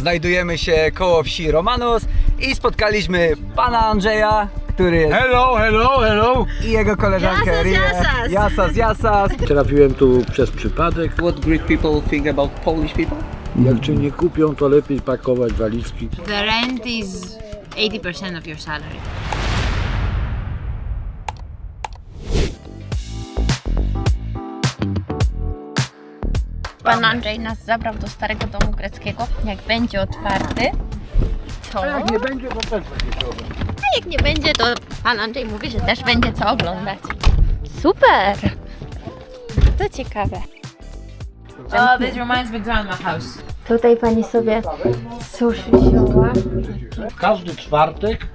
Znajdujemy się koło wsi Romanus i spotkaliśmy pana Andrzeja, który jest Hello, hello, hello. i jego koleżankę Jasas, Rię. jasas. Jasas, jasas. Trafiłem tu przez przypadek. What Greek people think about Polish people? Jak cię nie kupią, to lepiej pakować walizki. The rent is 80% of your salary. Pan Andrzej nas zabrał do starego domu greckiego. Jak będzie otwarty, to... A jak nie będzie, to też będzie problem. A jak nie będzie, to pan Andrzej mówi, że też będzie co oglądać. Super! To ciekawe. Oh, this reminds me grandma house. Tutaj pani sobie suszy zioła. W każdy czwartek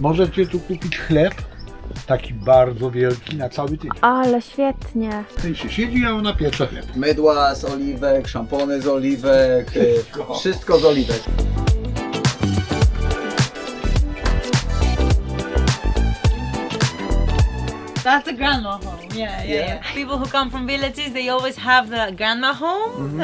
możecie tu kupić chleb. Taki bardzo wielki na cały tydzień. Ale świetnie. Tutaj się siedzi, a ona piecze chleb. Mydła z oliwek, szampony z oliwek, y, wszystko z oliwek. That's a grandma home. Yeah, yeah, yeah. People who come from villages, they always have the grandma home.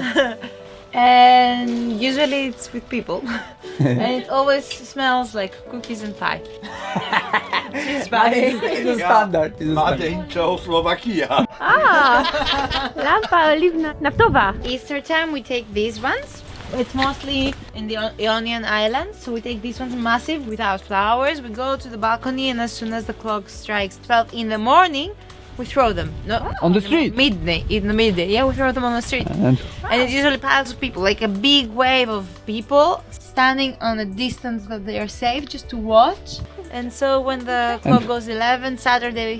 and usually it's with people. and it always smells like cookies and pie. She's It's bad. a standard. It's a standard. in Czechoslovakia. A, ah. lampa oliwna naftowa. Easter time we take these ones. It's mostly in the I- Ionian Islands, so we take these ones massive without flowers. We go to the balcony, and as soon as the clock strikes 12 in the morning, we throw them. No, On the street? midday. In the midday, yeah, we throw them on the street. And And it's usually piles of people, like a big wave of people standing on a distance that they are safe just to watch. And so when the clock goes 11, Saturday,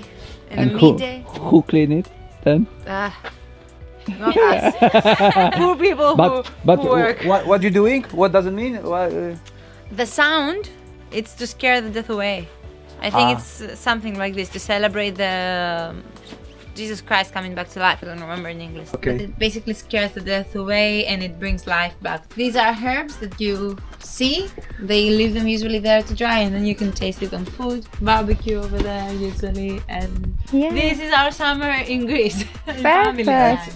in the midday, who clean it then? ah, not us. Poor people who, who work. what what you doing? What does it mean? What, uh, The sound, it's to scare the death away. I think Ah. it's uh, something like this to celebrate the um, Jesus Christ coming back to life. I don't remember in English. Okay. But it basically scares the death away and it brings life back. These are herbs that you see. They leave them usually there to dry and then you can taste it on food. Barbecue over there usually. And Yeah. this is our summer in Greece. Perfect.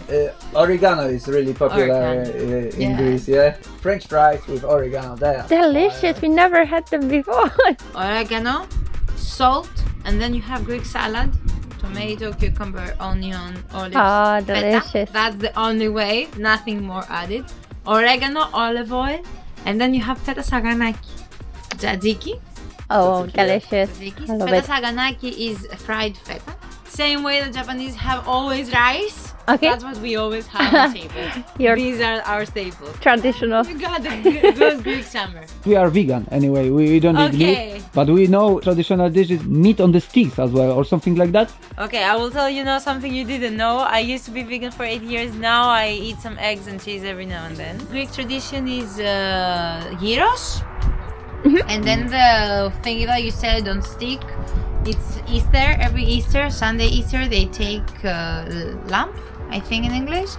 uh, oregano is really popular Oregano. uh, in Yeah. Greece, yeah. French fries with oregano. There. Delicious. We never had them before. oregano, salt, and then you have Greek salad, tomato, cucumber, onion, olives, ah, feta. delicious. That's the only way, nothing more added. Oregano, olive oil, and then you have feta saganaki. Tzatziki. Oh, delicious. Tzatziki. Feta it. saganaki is fried feta. Same way the Japanese have always rice. Okay. That's what we always have on the table. Your These are our staples. traditional. You got the good Greek summer. We are vegan anyway. We, we don't eat Okay. meat, but we know traditional dishes meat on the sticks as well, or something like that. Okay, I will tell you now something you didn't know. I used to be vegan for eight years. Now I eat some eggs and cheese every now and then. Greek tradition is uh, gyros, and then the thing that you said on stick. It's Easter. Every Easter, Sunday Easter, they take uh, lamb, I think in English,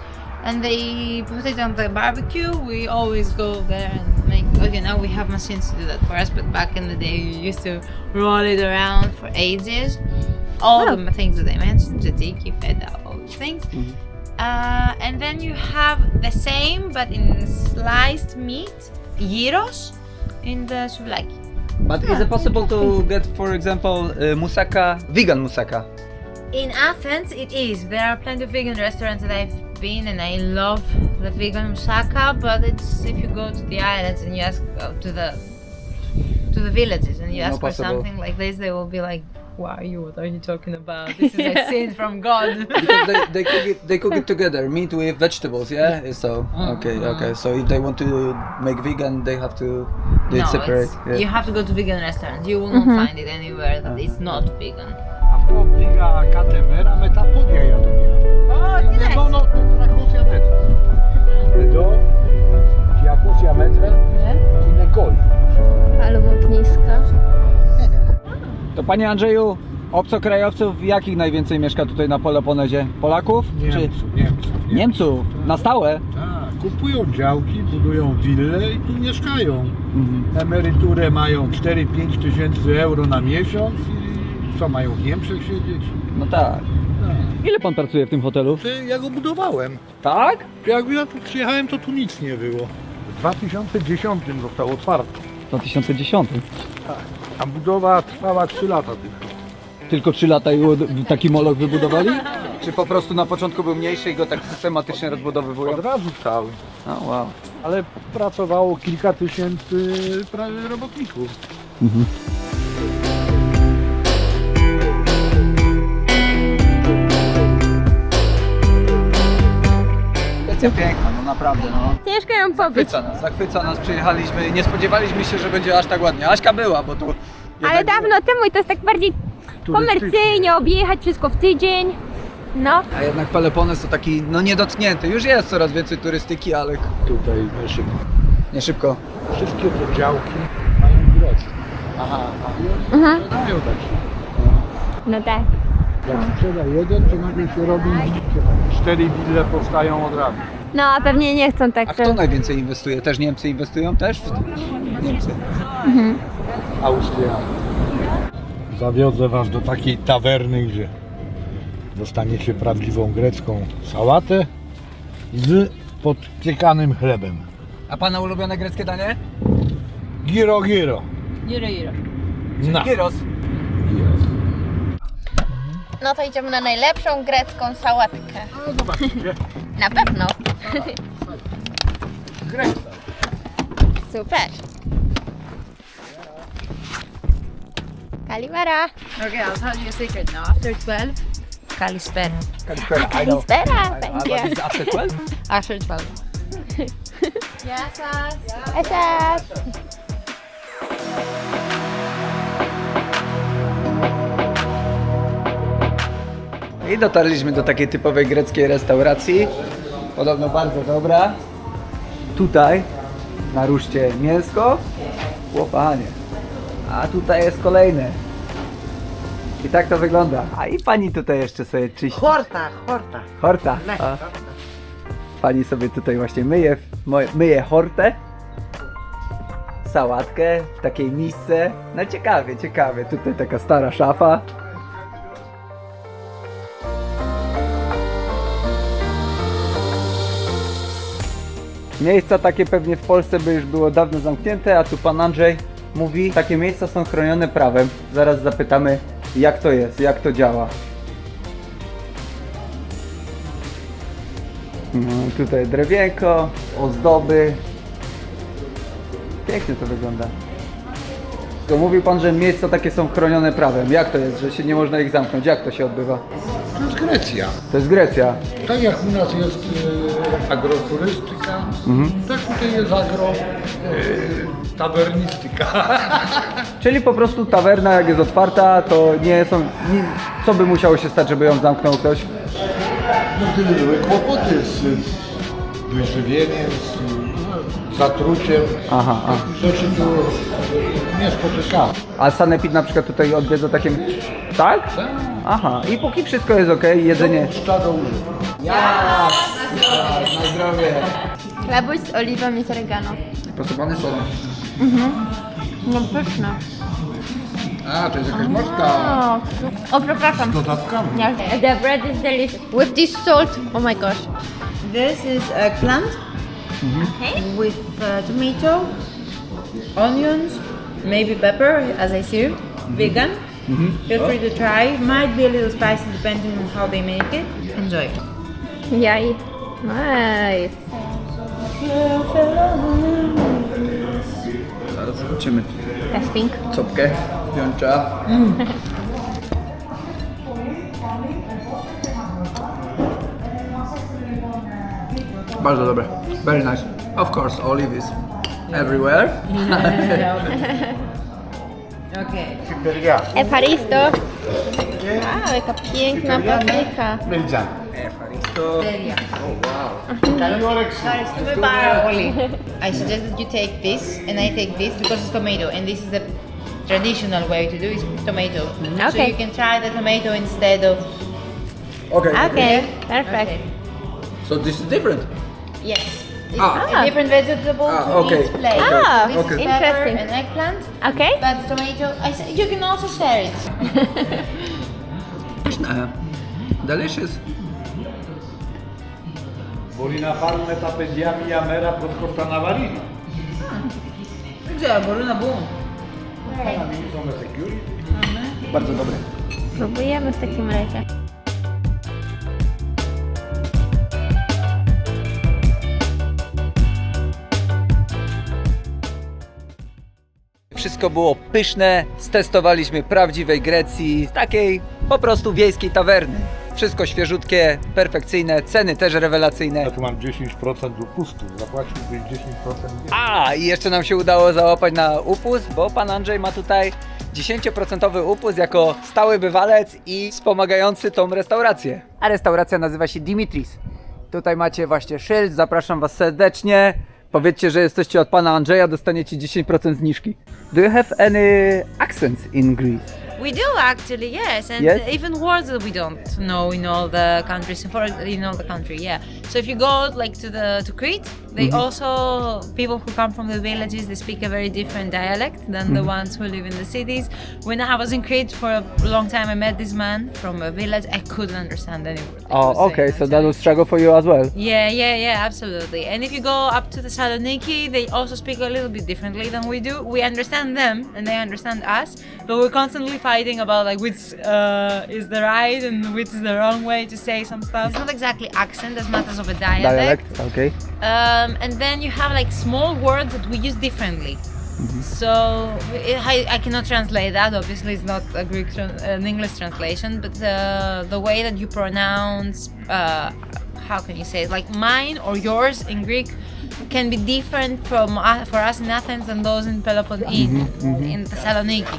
and they put it on the barbecue. We always go there and make. Okay, now we have machines to do that for us, but back in the day, you used to roll it around for ages all the things that I mentioned, tzatziki, feta, all these things. Uh, and then you have the same but in sliced meat, gyros, in the souvlaki. But is it possible to get, for example, uh, moussaka, vegan moussaka? In Athens, it is. There are plenty of vegan restaurants that I've been, and I love the vegan moussaka. But it's if you go to the islands and you ask uh, to the to the villages and you No ask for possible. something like this, they will be like, "Who are you? What are you talking about? This is a sin from God." Because they, they cook it they cook it together, meat with vegetables, yeah. So mm. okay, okay. So if they want to make vegan, they have to do it no, separate. it's- Yeah. you have to go to vegan restaurants. You will not mm-hmm. find it anywhere that is mm. not vegan. to pobiega Katemera metapodia jadunia. Lemono to trakocja metra. Do diakocja metra i negoli. Albo ogniska. To panie Andrzeju, obcokrajowców jakich najwięcej mieszka tutaj na Peloponezie? Polaków? Niemców, Niemców. Niemców? Na stałe? Tak, kupują działki, budują wille i tu mieszkają. Mhm. Emeryturę mają 4-5 tysięcy euro na miesiąc i co mają w Niemczech siedzieć? No tak. Tak. Ile pan pracuje w tym hotelu? Ty, Ja go budowałem. Tak? Jak ja tu przyjechałem, to tu nic nie było. W 2010 został otwarty, W 2010. a budowa trwała 3 lata tylko. Tylko 3 lata i taki moloch wybudowali? Czy po prostu na początku był mniejszy i go tak systematycznie rozbudowywują? Od razu cały. O, wow. Ale pracowało kilka tysięcy robotników. Grecja piękna, no naprawdę, no. Ciężko ją pobyć. Zachwyca nas, zachwyca nas, przyjechaliśmy, nie spodziewaliśmy się, że będzie aż tak ładnie. Aśka była, bo tu... Ale jednak dawno temu i to jest tak bardziej komercyjnie, objechać wszystko w tydzień. No, A jednak Pelopones to taki, no niedotknięty. Już jest coraz więcej turystyki, ale Tutaj nie szybko. nie szybko. Wszystkie te działki mają Grecję. Aha, mhm. Mają tak. no tak. Jak sprzeda jeden, to nagle się robi cztery wille powstają od razu. No, a pewnie nie chcą tak, A kto najwięcej inwestuje? Też Niemcy inwestują? Też? Niemcy. Austria. Zawiozę was do takiej tawerny, gdzie dostaniecie prawdziwą grecką sałatę z podpiekanym chlebem. A pana ulubione greckie danie? Giro giro. Euro, euro. Na. Gyros. Gyros. No to idziemy na najlepszą grecką sałatkę. No zobaczcie. Na pewno. Grecka. Super. Kalimera. Okay, I'll tell you a secret now. After 12, Kalispera. Kalispera. Kalispera what is after 12? After 12. Esas. I dotarliśmy do takiej typowej greckiej restauracji. Podobno bardzo dobra. Tutaj na ruszcie mięsko. Łopanie. A tutaj jest kolejne. I tak to wygląda. A i pani tutaj jeszcze sobie czyści. Horta, horta. Horta. A. Pani sobie tutaj właśnie myje, moje- myje hortę. Sałatkę w takiej misce. No ciekawie, ciekawie. Tutaj taka stara szafa. Miejsca takie pewnie w Polsce by już było dawno zamknięte, a tu pan Andrzej mówi, takie miejsca są chronione prawem. Zaraz zapytamy, jak to jest, jak to działa. No, tutaj drewienko, ozdoby. Pięknie to wygląda. To mówił pan, że miejsca takie są chronione prawem. Jak to jest, że się nie można ich zamknąć? Jak to się odbywa? To jest Grecja. To jest Grecja. Tak jak u nas jest agroturystyka, tak tutaj jest agro e, tabernistyka. Czyli po prostu tawerna jak jest otwarta, to nie są... Nie, co by musiało się stać, żeby ją zamknął ktoś? No tyle były kłopoty z wyżywieniem, z no, zatruciem. Aha, aha. Rzeczy tu nie spotykamy. A Sanepid na przykład tutaj odwiedza takie... Tak? Aha. I póki wszystko jest ok, jedzenie... Szczado używa. Ja! Na zdrowie! Chlebuś z oliwą i z oregano. Posypany solą. Mhm. No pyszne. A, to jest jakaś morska. O, o przepraszam. Dodatkami. The bread is delicious. With this salt, oh my gosh. This is uh, eggplant mhm. Okay. with uh, tomato, onions, maybe pepper, as I see. Mhm. Vegan. Feel free to try. Might be a little spicy depending on how they make it. Enjoy. Jaj. Nice. Zaraz zobaczymy. Testing. Copkę wziąć trzeba. Bardzo dobre. Very nice. Of course, olive is everywhere. Okay. Eparisto. Wow, jaka piękna papryka. Melizana. Evaristo. I suggest that you take this and I take this because it's tomato and this is the traditional way to do is tomato. So Okay. you can try the tomato instead of Okay. Okay, perfect. Okay. So this is different. Yes. It's Ah. a different vegetable Ah, to okay. each plate. Ah, this okay. is pepper Interesting. and eggplant. Okay? That's tomato. I s- you can also share it. Pyszne. Delicious. Boli na palne tapediami jamera podkowta nawalili. Gdzie? Boryna bum. Nie, na minimum security. Bardzo dobre. Próbujemy w takim razie. Wszystko było pyszne, stestowaliśmy prawdziwej Grecji, takiej po prostu wiejskiej tawerny. Wszystko świeżutkie, perfekcyjne, ceny też rewelacyjne. Ja tu mam 10% upustu, zapłaciłbyś 10% więcej. A, i jeszcze nam się udało załapać na upust, bo pan Andrzej ma tutaj 10% upust jako stały bywalec i wspomagający tą restaurację. A restauracja nazywa się Dimitris. Tutaj macie właśnie szyld, zapraszam was serdecznie. Powiedzcie, że jesteście od pana Andrzeja, dostaniecie 10% zniżki. Do you have any accents in Greece? We do actually, yes, and Yes? even words that we don't know in all the countries, for in all the country, yeah. So if you go like to the to Crete, they also people who come from the villages they speak a very different dialect than the ones who live in the cities. When I was in Crete for a long time, I met this man from a village. I couldn't understand any word. Oh, okay, so that was struggle for you as well. Yeah, yeah, yeah, absolutely. And if you go up to the Saloniki, they also speak a little bit differently than we do. We understand them and they understand us, but we're constantly fighting about like which uh, is the right and which is the wrong way to say some stuff. It's not exactly accent as much as of a dialect. Dialect, okay. Um, and then you have like small words that we use differently. So I, I cannot translate that. Obviously, it's not a Greek, an English translation, but uh, the way that you pronounce, uh, how can you say it? Like mine or yours in Greek can be different from uh, for us in Athens and those in Peloponnese, in, in Thessaloniki.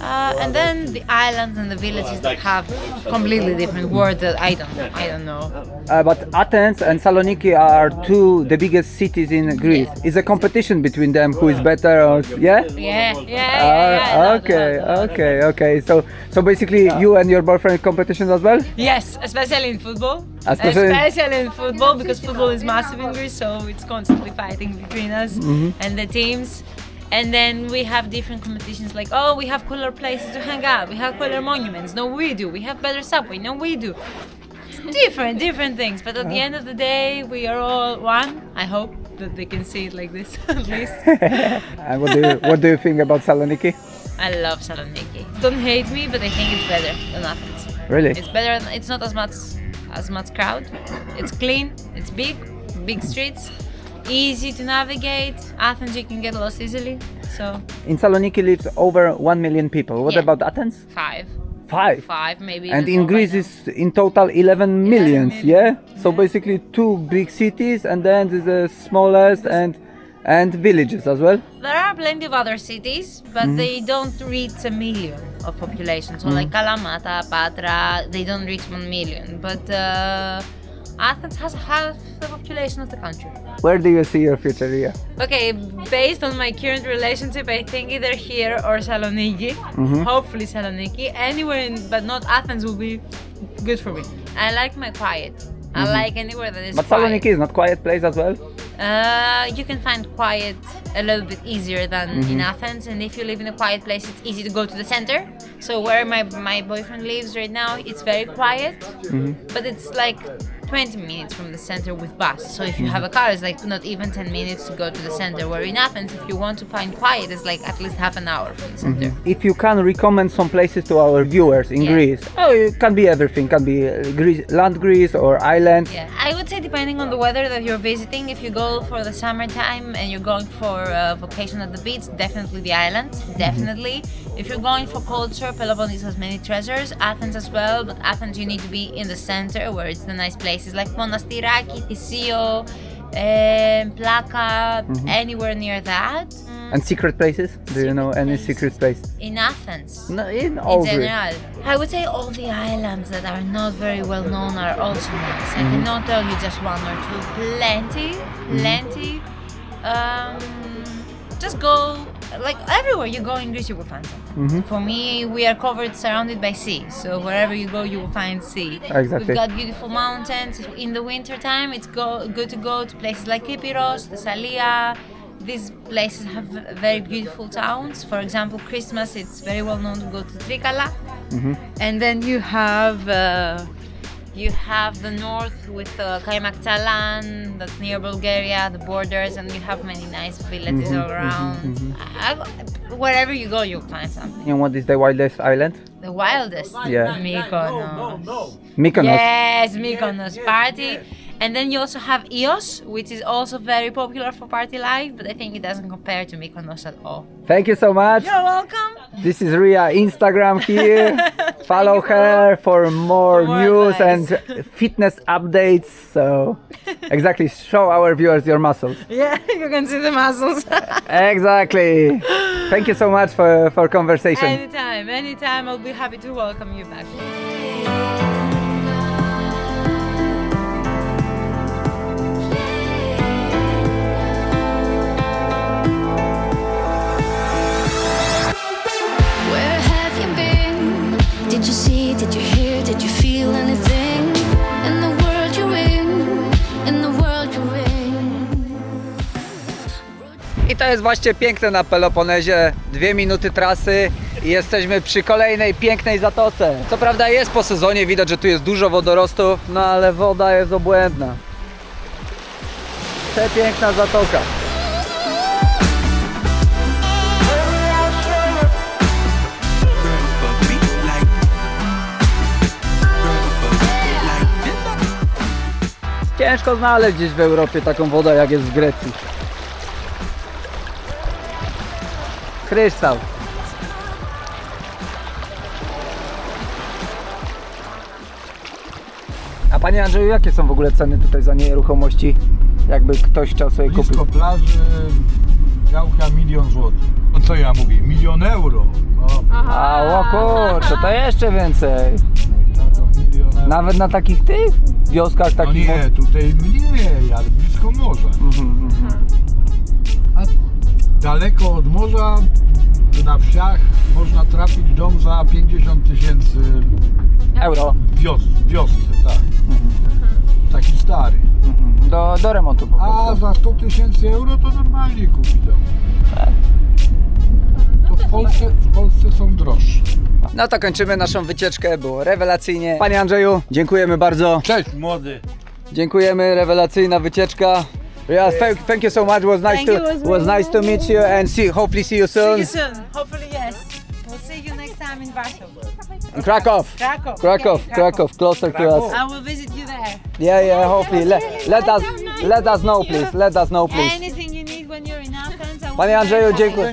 Uh, and then the islands and the villages that have completely different words that I don't, I don't know. Uh, but Athens and Saloniki are two the biggest cities in Greece. Is a competition between them who is better or yeah? Yeah, yeah, yeah. yeah, Uh, okay, okay, okay. So so basically you and your boyfriend competitions as well? Yes, especially in football. Especially- Especially in football because football is massive in Greece, so it's constantly fighting between us mm-hmm. and the teams. And then we have different competitions like, oh, we have cooler places to hang out, we have cooler monuments. No, we do. We have better subway. No, we do. Different, different things. But at the uh-huh. end of the day, we are all one. I hope that they can see it like this at least. And what do you, what do you think about Saloniki? I love Saloniki. Don't hate me, but I think it's better than Athens. Really? It's better. It's not as much as much crowd. It's clean. It's big. Big streets. Easy to navigate. Athens you can get lost easily. So In Saloniki lives over 1 million people. What Yeah. about Athens? five, Five. five maybe. And in Greece is in total 11 millions, million. yeah? So Yeah. basically two big cities and then there's the smallest and and villages as well. There are plenty of other cities, but Mm-hmm. they don't reach a million of population. So like Kalamata, Patra, they don't reach one million. But uh, Athens has half the population of the country. Where do you see your future here? Okay, based on my current relationship, I think either here or Saloniki. Mm-hmm. Hopefully Saloniki. Anywhere, in, but not Athens, will be good for me. I like my quiet. I like anywhere that is Mm-hmm. But quiet. Saloniki is not quiet place as well. Uh, you can find quiet a little bit easier than Mm-hmm. in Athens, and if you live in a quiet place, it's easy to go to the center. So where my my boyfriend lives right now, it's very quiet, Mm-hmm. but it's like 20 minutes from the center with bus. So if you have a car, it's like not even 10 minutes to go to the center. Where in Athens, if you want to find quiet, it's like at least half an hour from the center. If you can recommend some places to our viewers in Yeah. Greece, oh, it can be everything. Can be uh, Greece, land Greece or islands. Yeah, I would say depending on the weather that you're visiting, if you go for the summertime and you're going for a vacation at the beach, definitely the islands, definitely. If you're going for culture, Peloponnese has many treasures, Athens as well, but Athens you need to be in the center where it's the nice places like Monastiraki, Thesio, um, Plaka, anywhere near that. Mm, And secret places? Do you know any places. secret place? In Athens. No, in all in general. I would say all the islands that are not very well known are also nice. I cannot tell you just one or two. Plenty, plenty. Um, just go like everywhere you go in Greece, you will find something. For me, we are covered, surrounded by sea. So wherever you go, you will find sea. Exactly. We've got beautiful mountains. In the winter time, it's go, good to go to places like Kypros, Thessalia. These places have very beautiful towns. For example, Christmas, it's very well known to go to Trikala. And then you have uh, You have the north with uh, Kaymaktalan, that's near Bulgaria, the borders, and you have many nice villages all around. Mm-hmm, I- wherever you go, you'll find something. And what is the wildest island? The wildest. Yeah. Mykonos. Mykonos. Yes, Mykonos party. And then you also have EOS, which is also very popular for party life, but I think it doesn't compare to Mykonos at all. Thank you so much. You're welcome. This is Ria Instagram here. Follow her for more more news advice. and fitness updates. So exactly show our viewers your muscles. Yeah, you can see the muscles. Exactly. Thank you so much for for conversation. anytime, anytime, I'll be happy to welcome you back. To jest właśnie piękne na Peloponezie. Dwie minuty trasy i jesteśmy przy kolejnej pięknej zatoce. Co prawda jest po sezonie, widać, że tu jest dużo wodorostów, no ale woda jest obłędna. Przepiękna zatoka. Ciężko znaleźć gdzieś w Europie taką wodę jak jest w Grecji. Kryształ. A panie Andrzeju, jakie są w ogóle ceny tutaj za nieruchomości? Jakby ktoś chciał sobie kupić. Blisko plaży, działka milion złotych. No co ja mówię, milion euro. No, A o kurczę, to jeszcze więcej. no to milion euro. Nawet na takich tych wioskach No takich. nie, tutaj mniej, ale blisko morza. Mhm, mhm. Daleko od morza, na wsiach, można trafić dom za 50 tysięcy Euro. wios, wiosce, tak. Taki stary. Mhm. Do, do remontu po A prostu. za 100 tysięcy euro to normalnie kupi dom. To w Polsce, w Polsce są droższe. No to kończymy naszą wycieczkę, było rewelacyjnie. Panie Andrzeju, dziękujemy bardzo. Cześć młody. Dziękujemy, rewelacyjna wycieczka. Yeah, thank, thank you so much. It was nice Thank to you, it was was nice to meet you and see hopefully see you See soon. you soon. Hopefully, yes. We'll see you next time in Warsaw. In Krakow. Krakow. Krakow, Okay, Krakow, closer to us. I will visit you there. Yeah, yeah, hopefully. Let, let us let us know please. Let us know please. Anything you need when you're in Athens, I will Panie be Andrzeju, there for you. dziękuję.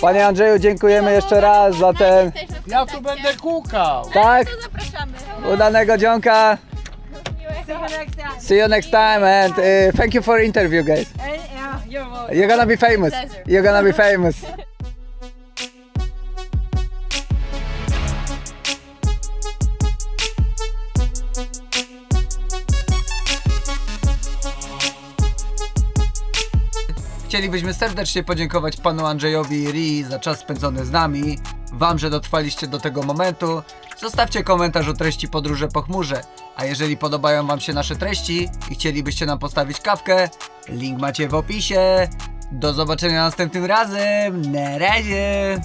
Panie Andrzeju, dziękujemy jeszcze raz za ten. Ja tu będę kukał. Tak? Zapraszamy. Udanego dzionka. See you next time. See you next time and uh, thank you for interview guys. And, yeah, you're welcome. You're gonna be famous. You're gonna be famous. Chcielibyśmy serdecznie podziękować panu Andrzejowi i Rii za czas spędzony z nami. Wam, że dotrwaliście do tego momentu. Zostawcie komentarz o treści Podróże po chmurze. A jeżeli podobają wam się nasze treści i chcielibyście nam postawić kawkę, link macie w opisie. Do zobaczenia następnym razem. Na razie.